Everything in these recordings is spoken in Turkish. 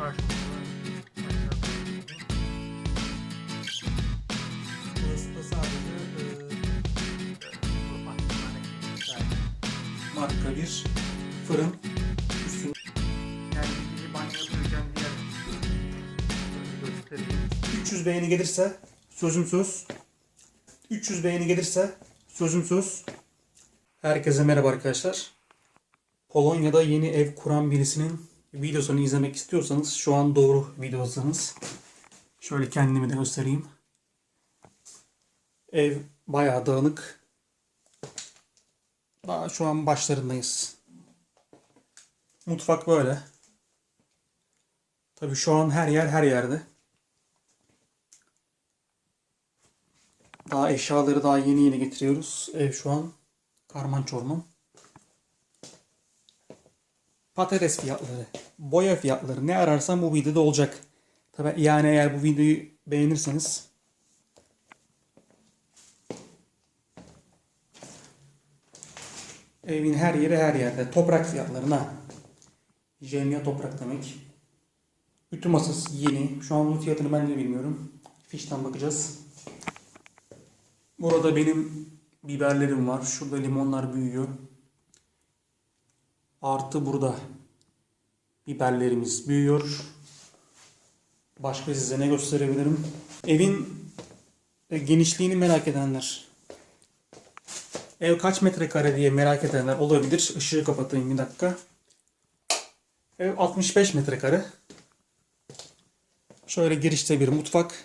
Da sadece e, marka bir fırın. Üstünde yani banyo yapıyorken diğer Böyle göstereyim. 300 beğeni gelirse sözüm söz. 300 beğeni gelirse sözüm söz. Herkese merhaba arkadaşlar. Polonya'da yeni ev kuran birisinin videosunu izlemek istiyorsanız şu an doğru videodasınız. Şöyle kendimi de göstereyim. Ev bayağı dağınık. Daha şu an başlarındayız. Mutfak böyle. Tabii şu an her yer her yerde. Daha eşyaları daha yeni yeni getiriyoruz. Ev şu an karman çorman. Patates fiyatları, boya fiyatları ne ararsam bu videoda olacak. Tabi yani eğer bu videoyu beğenirseniz evin her yeri her yerde. Toprak fiyatlarına. Jenya toprak demek. Ütü masası yeni. Şu an bunun fiyatını ben de bilmiyorum. Fişten bakacağız. Burada benim biberlerim var. Şurada limonlar büyüyor. Artı burada biberlerimiz büyüyor. Başka size ne gösterebilirim? Evin e, genişliğini merak edenler. Ev kaç metrekare diye merak edenler olabilir. Işığı kapatayım bir dakika. Ev 65 metrekare. Şöyle girişte bir mutfak.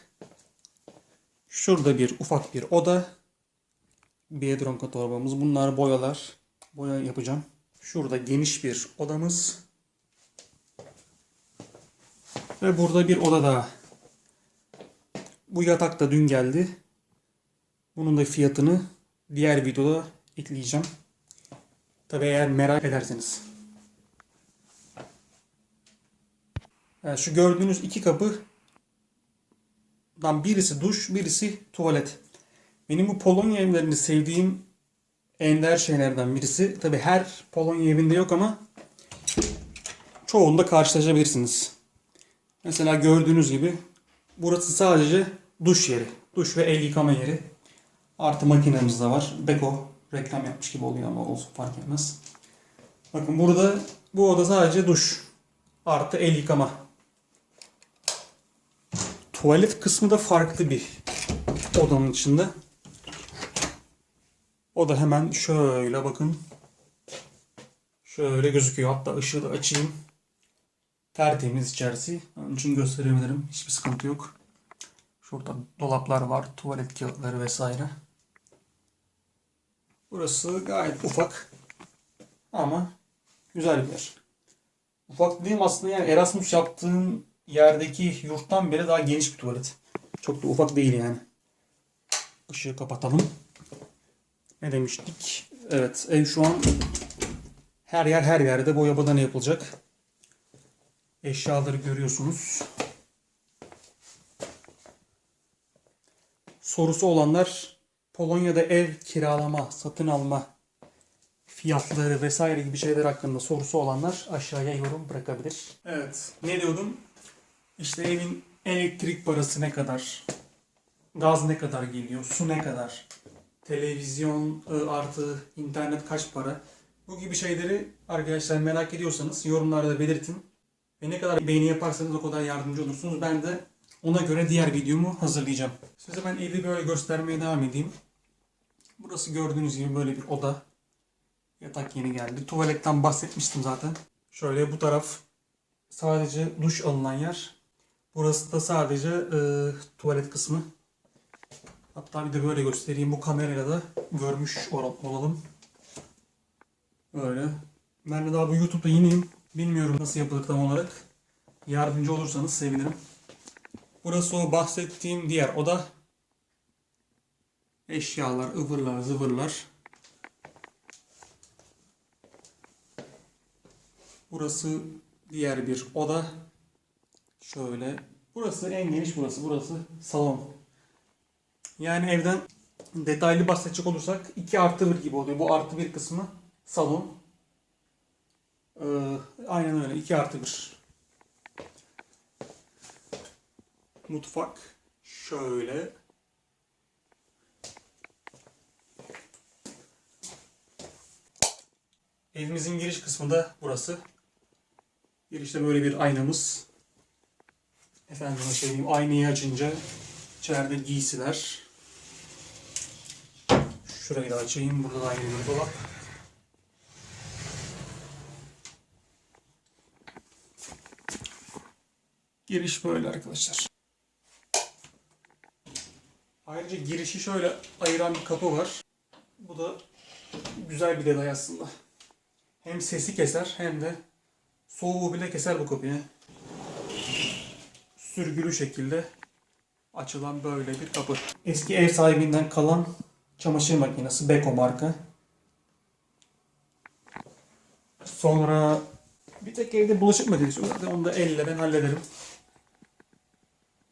Şurada bir ufak bir oda. Biedronka torbamız. Bunlar boyalar. Boya yapacağım. Şurada geniş bir odamız. Ve burada bir oda daha. Bu yatak da dün geldi. Bunun da fiyatını diğer videoda ekleyeceğim. Tabi eğer merak ederseniz. Yani şu gördüğünüz iki kapı birisi duş, birisi tuvalet. Benim bu Polonya evlerini sevdiğim ender şeylerden birisi. Tabi her Polonya evinde yok ama çoğunda karşılaşabilirsiniz. Mesela gördüğünüz gibi burası sadece duş yeri. Duş ve el yıkama yeri. Artı makinemiz de var. Beko reklam yapmış gibi oluyor ama olsun fark etmez. Bakın burada bu oda sadece duş. Artı el yıkama. Tuvalet kısmı da farklı bir odanın içinde. O da hemen şöyle bakın. Şöyle gözüküyor. Hatta ışığı da açayım. Tertemiz içerisi. Onun için gösterebilirim. Hiçbir sıkıntı yok. Şurada dolaplar var. Tuvalet kağıtları vesaire. Burası gayet ufak. Ama güzel bir yer. Ufak dediğim aslında yani Erasmus yaptığım yerdeki yurttan bile daha geniş bir tuvalet. Çok da ufak değil yani. Işığı kapatalım. Ne demiştik? Evet ev şu an her yer her yerde boya badana yapılacak. Eşyaları görüyorsunuz. Sorusu olanlar Polonya'da ev kiralama, satın alma fiyatları vesaire gibi şeyler hakkında sorusu olanlar aşağıya yorum bırakabilir. Evet. Ne diyordum? İşte evin elektrik parası ne kadar? Gaz ne kadar geliyor? Su ne kadar? Televizyon ı, artı internet kaç para? Bu gibi şeyleri arkadaşlar merak ediyorsanız yorumlarda belirtin. Ve ne kadar beğeni yaparsanız o kadar yardımcı olursunuz. Ben de ona göre diğer videomu hazırlayacağım. Size ben evi böyle göstermeye devam edeyim. Burası gördüğünüz gibi böyle bir oda. Yatak yeni geldi. Tuvaletten bahsetmiştim zaten. Şöyle bu taraf sadece duş alınan yer. Burası da sadece e, tuvalet kısmı. Hatta bir de böyle göstereyim. Bu kamerayla da görmüş ol- olalım. Böyle. Ben de daha bu YouTube'da yeniyim. Bilmiyorum nasıl yapılır tam olarak. Yardımcı olursanız sevinirim. Burası o bahsettiğim diğer oda. Eşyalar, ıvırlar, zıvırlar. Burası diğer bir oda. Şöyle. Burası en geniş burası. Burası salon. Yani evden detaylı bahsedecek olursak 2 artı 1 gibi oluyor. Bu artı 1 kısmı salon. Ee, aynen öyle 2 artı 1. mutfak şöyle. Evimizin giriş kısmı da burası. Girişte böyle bir aynamız. Efendim söyleyeyim aynayı açınca içeride giysiler. Şurayı da açayım. Burada da aynı bir dolap. Giriş böyle arkadaşlar. Ayrıca girişi şöyle ayıran bir kapı var. Bu da güzel bir detay aslında. Hem sesi keser hem de soğuğu bile keser bu kapıyı. Sürgülü şekilde açılan böyle bir kapı. Eski ev sahibinden kalan çamaşır makinesi Beko marka. Sonra bir tek evde bulaşık makinesi vardı. Onu da elle ben hallederim.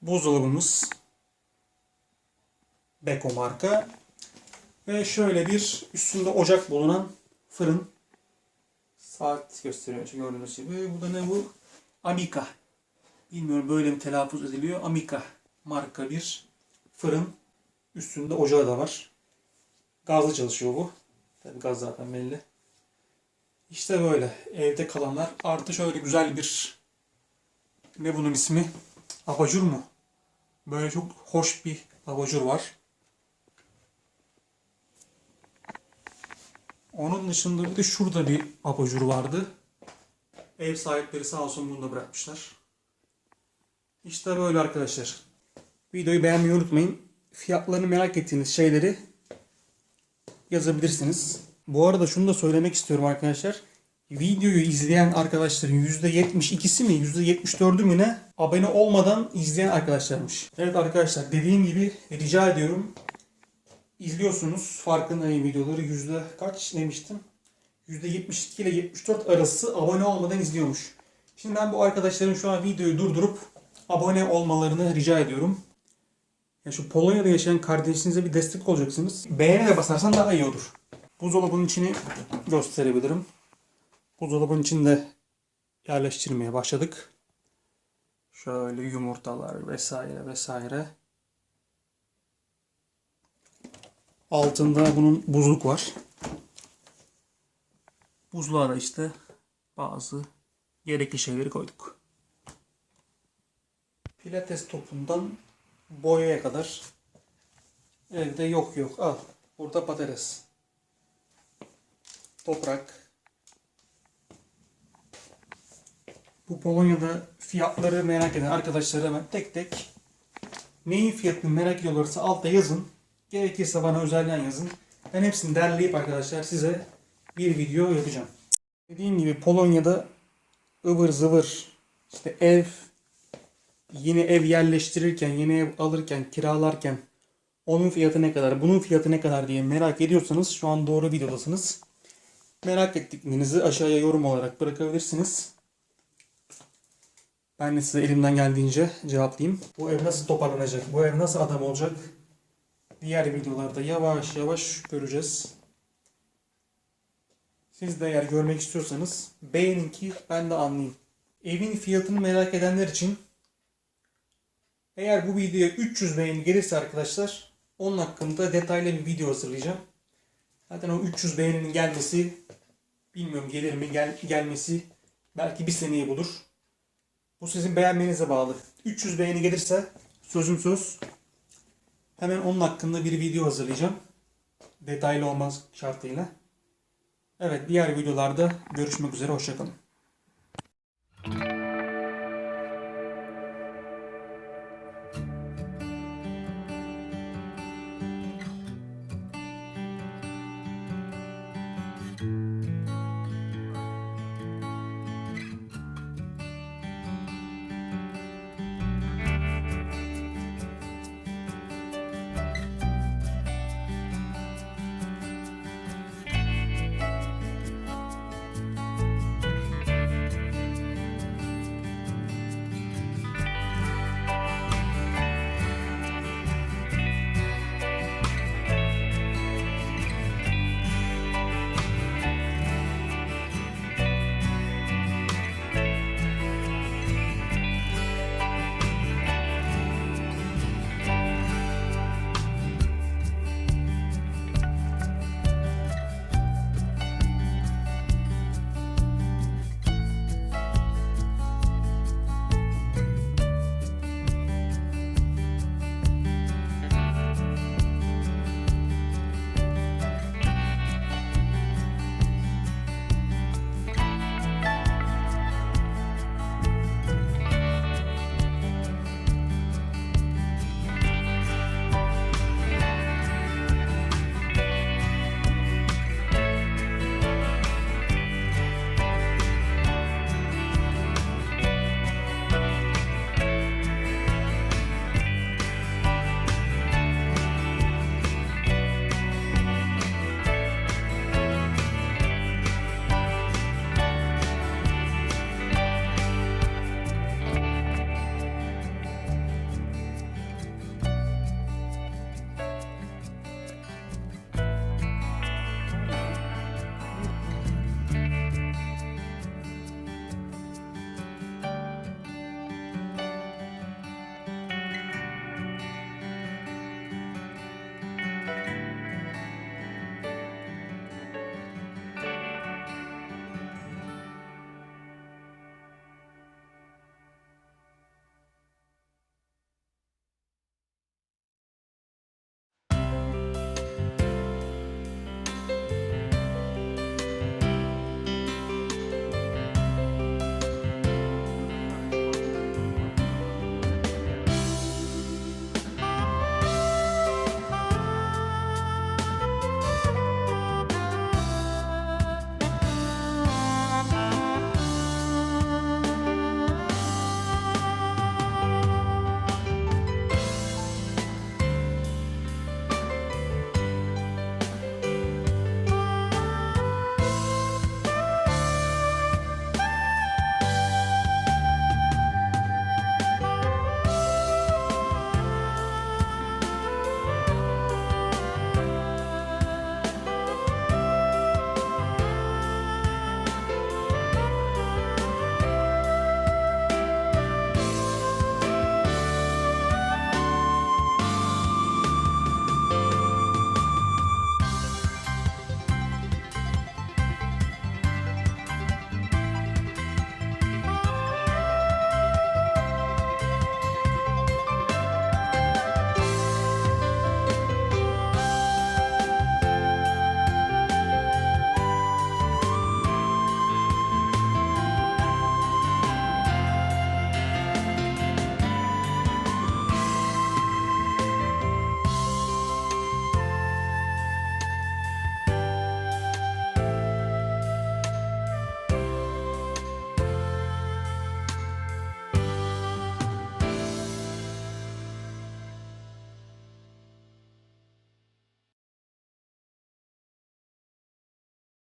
Buzdolabımız Beko marka. Ve şöyle bir üstünde ocak bulunan fırın. Saat gösteriyor gördüğünüz gibi. Bu da ne bu? Amica. Bilmiyorum böyle mi telaffuz ediliyor. Amica marka bir fırın. Üstünde ocağı da var. Gazlı çalışıyor bu. Tabii gaz zaten belli. İşte böyle evde kalanlar. Artı şöyle güzel bir ne bunun ismi? Abajur mu? Böyle çok hoş bir abajur var. Onun dışında bir de şurada bir abajur vardı. Ev sahipleri sağ olsun bunu da bırakmışlar. İşte böyle arkadaşlar. Videoyu beğenmeyi unutmayın. Fiyatlarını merak ettiğiniz şeyleri yazabilirsiniz. Bu arada şunu da söylemek istiyorum arkadaşlar. Videoyu izleyen arkadaşların %72'si mi %74'ü mü ne abone olmadan izleyen arkadaşlarmış. Evet arkadaşlar dediğim gibi rica ediyorum. İzliyorsunuz farkındayım videoları yüzde kaç demiştim? %72 ile 74 arası abone olmadan izliyormuş. Şimdi ben bu arkadaşların şu an videoyu durdurup abone olmalarını rica ediyorum. Ya şu Polonya'da yaşayan kardeşinize bir destek olacaksınız. Beğene de basarsan daha iyi olur. Buzdolabının içini gösterebilirim. Buzdolabının içinde yerleştirmeye başladık. Şöyle yumurtalar vesaire vesaire. Altında bunun buzluk var. Buzluğa da işte bazı gerekli şeyleri koyduk. Pilates topundan boyaya kadar evde yok yok al. Burada patates. Toprak. Bu Polonya'da fiyatları merak eden arkadaşlara hemen tek tek neyin fiyatını merak ediyorlarsa altta yazın. Gerekirse bana özelden yazın. Ben hepsini derleyip arkadaşlar size bir video yapacağım. Dediğim gibi Polonya'da ıvır zıvır işte ev yeni ev yerleştirirken, yeni ev alırken, kiralarken onun fiyatı ne kadar, bunun fiyatı ne kadar diye merak ediyorsanız şu an doğru videodasınız. Merak ettiklerinizi aşağıya yorum olarak bırakabilirsiniz. Ben de size elimden geldiğince cevaplayayım. Bu ev nasıl toparlanacak, bu ev nasıl adam olacak diğer videolarda yavaş yavaş göreceğiz. Siz de eğer görmek istiyorsanız beğenin ki ben de anlayayım. Evin fiyatını merak edenler için eğer bu videoya 300 beğeni gelirse arkadaşlar onun hakkında detaylı bir video hazırlayacağım. Zaten o 300 beğeninin gelmesi bilmiyorum gelir mi gel, gelmesi belki bir seneyi bulur. Bu sizin beğenmenize bağlı. 300 beğeni gelirse sözüm söz hemen onun hakkında bir video hazırlayacağım. Detaylı olmaz şartıyla. Evet diğer videolarda görüşmek üzere. Hoşçakalın.